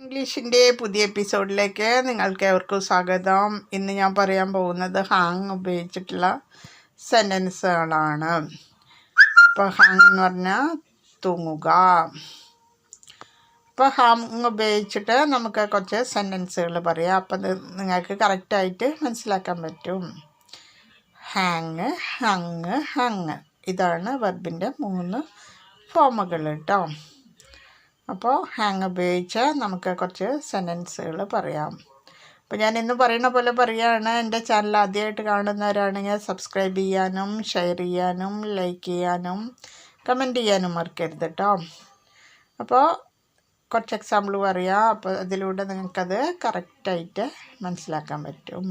ഇംഗ്ലീഷിന്റെ പുതിയ എപ്പിസോഡിലേക്ക് നിങ്ങൾക്ക് ഏവർക്കും സ്വാഗതം. ഇന്ന് ഞാൻ പറയാൻ പോകുന്നത് ഹാങ് ഉപയോഗിച്ചിട്ടുള്ള സെന്റൻസുകളാണ്. ഇപ്പോൾ ഹാങ് എന്ന് പറഞ്ഞാൽ തൂങ്ങുക. ഇപ്പോൾ ഹാങ് ഉപയോഗിച്ചിട്ട് നമുക്ക് കുറച്ച് സെന്റൻസുകൾ പറയാം. അപ്പം നിങ്ങൾക്ക് കറക്റ്റായിട്ട് മനസ്സിലാക്കാൻ പറ്റും. ഹാങ് ഹങ് ഹങ് ഇതാണ് വെർബിന്റെ മൂന്ന് ഫോമുകൾ കേട്ടോ. അപ്പോൾ ഹാങ് ഉപയോഗിച്ച് നമുക്ക് കുറച്ച് സെന്റൻസുകൾ പറയാം. അപ്പോൾ ഞാൻ ഇന്ന് പറയുന്ന പോലെ പറയുകയാണ് എന്റെ ചാനൽ ആദ്യമായിട്ട് കാണുന്നവരാണെങ്കിൽ സബ്സ്ക്രൈബ് ചെയ്യാനും ഷെയർ ചെയ്യാനും ലൈക്ക് ചെയ്യാനും കമന്റ് ചെയ്യാനും മറക്കരുത് കേട്ടോ അപ്പോൾ കുറച്ച് എക്സാമ്പിൾ പറയാം. അപ്പോൾ അതിലൂടെ നിങ്ങൾക്കത് കറക്റ്റായിട്ട് മനസ്സിലാക്കാൻ പറ്റും.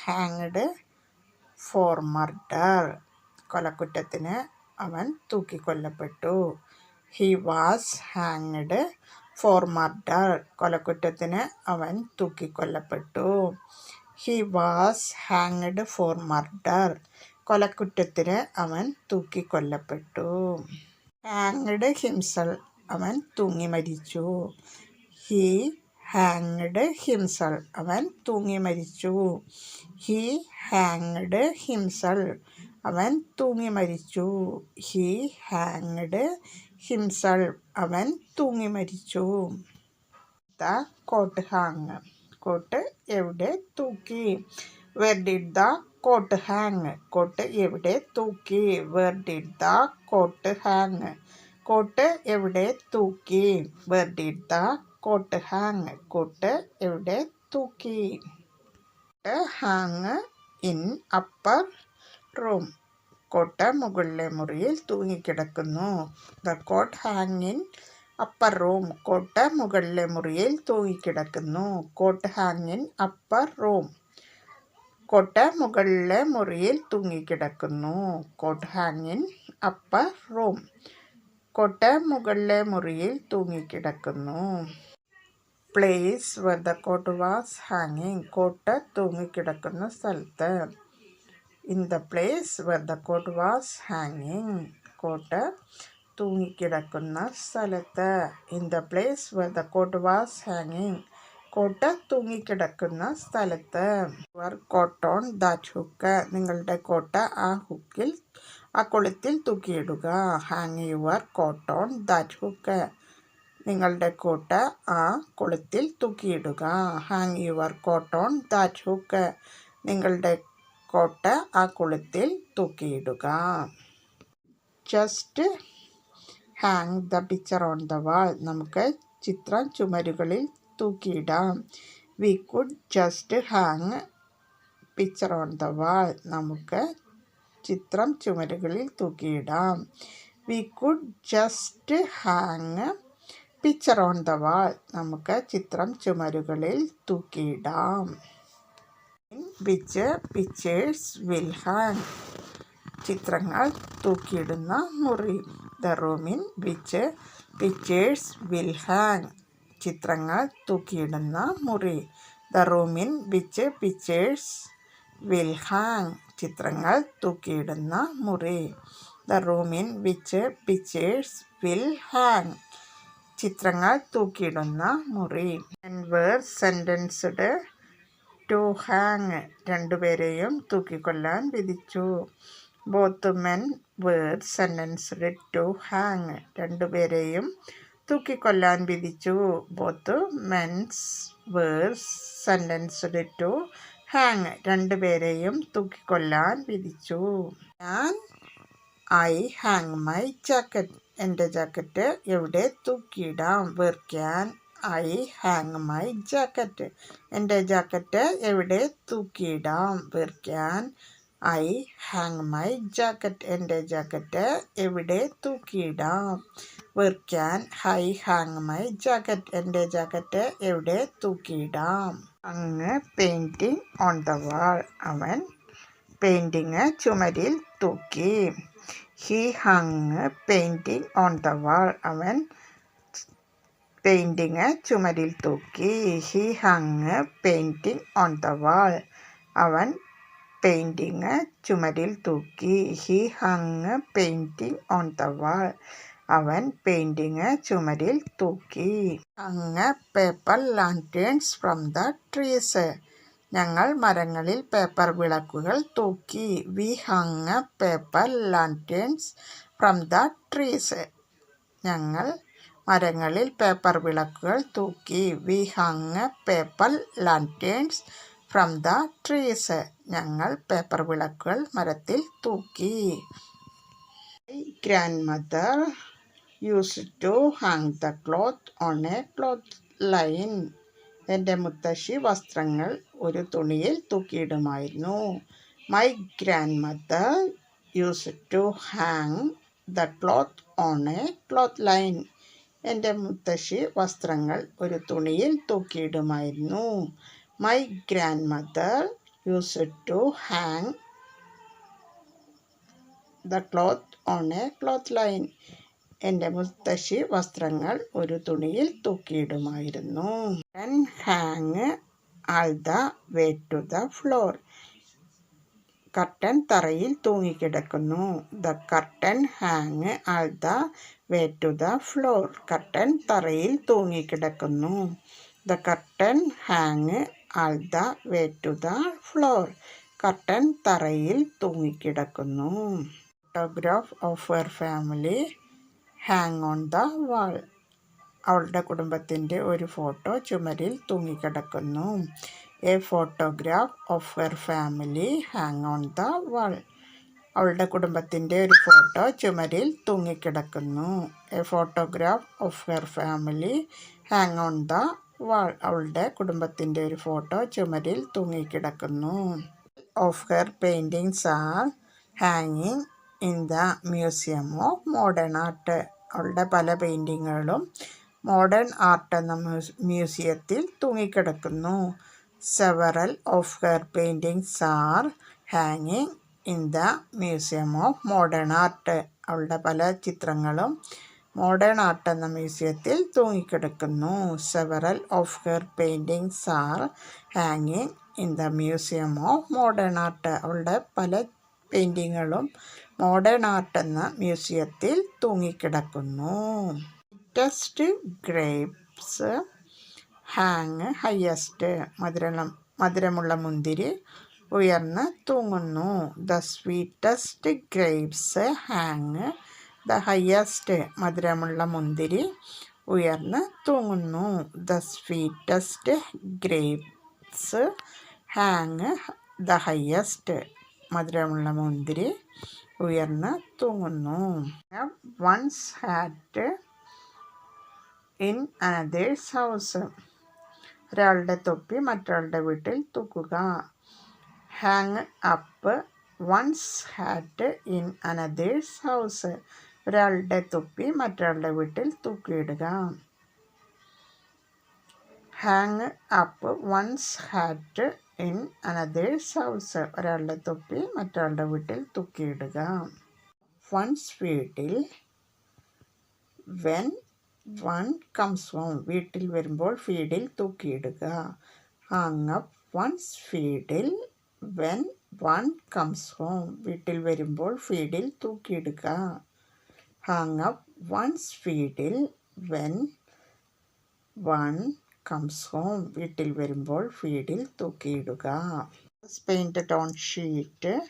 ഹാങ്ഡ് ഫോർ മർഡർ കൊലക്കുറ്റത്തിന് അവൻ തൂക്കിക്കൊല്ലപ്പെട്ടു. He was hanged for murder കൊലക്കുറ്റത്തിന് അവൻ തൂക്കിക്കൊല്ലപ്പെട്ടു. He was hanged for murder കൊലക്കുറ്റത്തിന് അവൻ തൂക്കിക്കൊല്ലപ്പെട്ടു. ഹാങ്ഡ് ഹിംസൽ അവൻ തൂങ്ങി മരിച്ചു. ഹി ഹാങ്ഡ് ഹിംസൽ അവൻ തൂങ്ങി മരിച്ചു. ഹി ഹാങ്ഡ് ഹിംസൽ അവൻ തൂങ്ങി മരിച്ചു. ഹി ഹാങ്ഡ് ഹിംസൾ അവൻ തൂങ്ങി മരിച്ചു. ദ കോട്ട് ഹാങ് കോട്ട് എവിടെ തൂക്കി? Where did the coat hang coat എവിടെ തൂക്കി? Where did the coat hang coat എവിടെ തൂക്കി? Where did the coat hang coat എവിടെ തൂക്കി? Hang in upper room coat മുകളിലെ മുറിയിൽ തൂങ്ങിക്കിടക്കുന്നു. ദ കോട്ട് ഹാങ്ങിൻ അപ്പർ റൂം കോട്ട് മുകളിലെ മുറിയിൽ തൂങ്ങിക്കിടക്കുന്നു. കോട്ട് ഹാങ്ങിൻ അപ്പർ റൂം കോട്ട് മുകളിലെ മുറിയിൽ തൂങ്ങിക്കിടക്കുന്നു. കോട്ട് ഹാങ്ങിൻ അപ്പർ റൂം കോട്ട് മുകളിലെ മുറിയിൽ തൂങ്ങിക്കിടക്കുന്നു. Place where the coat was ഹാങ്ങിങ് കോട്ട് തൂങ്ങിക്കിടക്കുന്ന സ്ഥലത്ത്. In the place where the coat was ഹാങ്ങിങ് കോട്ട് തൂങ്ങിക്കിടക്കുന്ന സ്ഥലത്ത്. In the place where the coat was ഹാങ്ങിങ് കോട്ട് തൂങ്ങിക്കിടക്കുന്ന സ്ഥലത്ത്. Your coat on that hook നിങ്ങളുടെ കോട്ട് ആ ഹുക്കിൽ ആ കൊളുത്തിൽ തൂക്കിയിടുക. Hang your coat on that hook നിങ്ങളുടെ കോട്ട് ആ കൊളുത്തിൽ തൂക്കിയിടുക. Hang your coat on that hook നിങ്ങളുടെ കോട്ട ആ കുളത്തിൽ തൂക്കിയിടുക. Just hang the picture on the wall നമുക്ക് ചിത്രം ചുമരുകളിൽ തൂക്കിയിടാം. We could just hang picture on the wall നമുക്ക് ചിത്രം ചുമരുകളിൽ തൂക്കിയിടാം. We could just hang picture on the wall നമുക്ക് ചിത്രം ചുമരുകളിൽ തൂക്കിയിടാം. വിച്ച് പിക്ചേഴ്സ് വിൽ ഹാങ് ചിത്രങ്ങൾ തൂക്കിയിടുന്ന മുറി. The room in which pictures will hang ചിത്രങ്ങൾ തൂക്കിയിടുന്ന മുറി. The room in which pictures will hang ചിത്രങ്ങൾ തൂക്കിയിടുന്ന മുറി. The room in which pictures will hang ചിത്രങ്ങൾ തൂക്കിയിടുന്ന മുറി. ആൻഡ് ടു ഹാങ് രണ്ടുപേരെയും തൂക്കിക്കൊല്ലാൻ വിധിച്ചു. Both men were sentenced to hang രണ്ടുപേരെയും തൂക്കിക്കൊല്ലാൻ വിധിച്ചു. Both mens were sentenced to hang രണ്ടുപേരെയും തൂക്കിക്കൊല്ലാൻ വിധിച്ചു. ഞാൻ ഐ ഹാങ് മൈ ജാക്കറ്റ് എന്റെ ജാക്കറ്റ് എവിടെ തൂക്കിയിടാം? Where can I hang my jacket എന്റെ ജാക്കറ്റ് എവിടെ തൂക്കിയിടാം? Where can I hang my jacket എന്റെ ജാക്കറ്റ് എവിടെ തൂക്കിയിടാം? Where I hang my jacket എന്റെ ജാക്കറ്റ് എവിടെ തൂക്കിയിടാം? അങ്ങ് പെയിന്റിങ് ഓൺ ദ വാൾ അവൻ പെയിന്റിങ് ചുമരിൽ തൂക്കി. He hung painting on the wall അവൻ പെയിന്റിങ് ചുമരിൽ തൂക്കി he hung painting on the wall. അവൻ പെയിന്റിങ് ചുമരിൽ തൂക്കി he hung painting on the wall. അവൻ പെയിന്റിങ് ചുമരിൽ തൂക്കി. Hung paper lanterns from the trees. ഞങ്ങൾ മരങ്ങളിൽ പേപ്പർ വിളക്കുകൾ തൂക്കി we hung paper lanterns from the trees. ഞങ്ങൾ മരങ്ങളിൽ പേപ്പർ വിളക്കുകൾ തൂക്കി we hung paper lanterns from the trees ഞങ്ങൾ പേപ്പർ വിളക്കുകൾ മരത്തിൽ തൂക്കി. Grand mother used to hang the cloth on a cloth line എന്റെ മുത്തശ്ശി വസ്ത്രങ്ങൾ ഒരു തുണിയിൽ തൂക്കിയിടുമായിരുന്നു. My grand mother used to hang the cloth on a cloth line എന്റെ മുത്തശ്ശി വസ്ത്രങ്ങൾ ഒരു തുണിയിൽ തൂക്കിയിടുമായിരുന്നു. My grand mother used to hang the cloth on a cloth line എന്റെ മുത്തശ്ശി വസ്ത്രങ്ങൾ ഒരു തുണിയിൽ തൂക്കിയിടുമായിരുന്നു. Hang all the way to the floor curtain തറയിൽ തൂങ്ങിക്കിടക്കുന്നു. The curtain hang all the way to the floor curtain തറയിൽ തൂങ്ങിക്കിടക്കുന്നു. The curtain hang all the way to the floor curtain തറയിൽ തൂങ്ങിക്കിടക്കുന്നു. Photograph of her family hang on the wall അവളുടെ കുടുംബത്തിന്റെ ഒരു photo ചുമരിൽ തൂങ്ങിക്കിടക്കുന്നു. A photograph of her family hang on the wall അവളുടെ കുടുംബത്തിന്റെ ഒരു photo ചുമരിൽ തൂങ്ങിക്കിടക്കുന്നു. A photograph of her family hang on the wall അവളുടെ കുടുംബത്തിന്റെ ഒരു ഫോട്ടോ ചുമരിൽ തൂങ്ങിക്കിടക്കുന്നു. ഓഫ് ഹെർ പെയിന്റിങ്സ് ആർ ഹാങ്ങിങ് in the museum of modern art അവളുടെ പല പെയിന്റിങ്ങുകളും മോഡേൺ ആർട്ട് എന്ന മ്യൂസിയത്തിൽ തൂങ്ങിക്കിടക്കുന്നു. Several of her paintings are hanging in the museum of modern art അവളുടെ പല ചിത്രങ്ങളും മോഡേൺ ആർട്ട് എന്ന മ്യൂസിയത്തിൽ തൂങ്ങിക്കിടക്കുന്നു. Several of her paintings are ഹാങ്ങിങ് in the museum of modern art അവളുടെ പല പെയിന്റിങ്ങുകളും മോഡേൺ ആർട്ട് എന്ന മ്യൂസിയത്തിൽ തൂങ്ങിക്കിടക്കുന്നു. ടെസ്റ്റ് ഗ്രേപ്സ് ഹാങ് ഹയസ്റ്റ് മധുരം മധുരമുള്ള മുന്തിരി ഉയർന്ന് തൂങ്ങുന്നു. The sweetest grapes hang. The highest മധുരമുള്ള മുന്തിരി ഉയർന്ന് തൂങ്ങുന്നു. The sweetest grapes hang. The highest മധുരമുള്ള മുന്തിരി ഉയർന്ന് തൂങ്ങുന്നു. One's hat in another's house ഒരാളുടെ തൊപ്പി മറ്റൊരാളുടെ വീട്ടിൽ തൂക്കുക. Hang up one's hat in another's house ഒരാളുടെ തൊപ്പി മറ്റൊരാളുടെ വീട്ടിൽ തൂക്കിയിടുക. Hang up one's hat in another's house ഒരാളുടെ തൊപ്പി മറ്റൊരാളുടെ വീട്ടിൽ തൂക്കിയിടുക. വൺസ് വീട്ടിൽ വെൻ വൺ കംസ് ഹോം വീട്ടിൽ വരുമ്പോൾ fiddle തൂക്കിയിടുക. Hang up one's fiddle when one comes home വീട്ടിൽ വരുമ്പോൾ fiddle തൂക്കിയിടുക. Hang up one's fiddle when one comes home വീട്ടിൽ വരുമ്പോൾ fiddle തൂക്കിയിടുക. Painted on sheet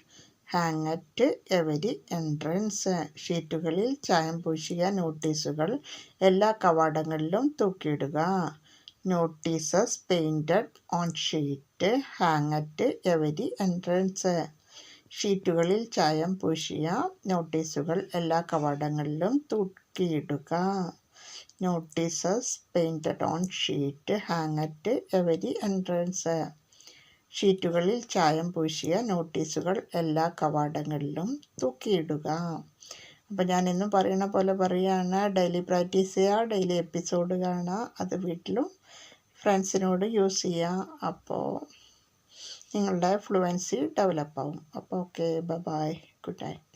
hang at every entrance ഷീറ്റുകളിൽ ചായം പൂശിയ നോട്ടീസുകൾ എല്ലാ കവാടങ്ങളിലും തൂക്കിയിടുക. Notices painted on sheet hang at every entrance. ഷീറ്റുകളിൽ ചായം പൂശിയ നോട്ടീസുകൾ എല്ലാ കവാടങ്ങളിലും തൂക്കിയിടുക. Notices painted on sheet hang at every entrance. ഷീറ്റുകളിൽ ചായം പൂശിയ നോട്ടീസുകൾ എല്ലാ കവാടങ്ങളിലും തൂക്കിയിടുക. അപ്പോൾ ഞാനിന്നും പറയണ പോലെ പറയുകയാണ് ഡെയിലി പ്രാക്ടീസ് ചെയ്യുക ഡെയിലി എപ്പിസോഡ് കാണുക അത് വീട്ടിലും ഫ്രണ്ട്സിനോട് യൂസ് ചെയ്യുക. അപ്പോൾ നിങ്ങളുടെ ഫ്ലുവൻസി ഡെവലപ്പ് ആവും അപ്പോൾ ഓക്കെ ബൈ ഗുഡ് നൈറ്റ്.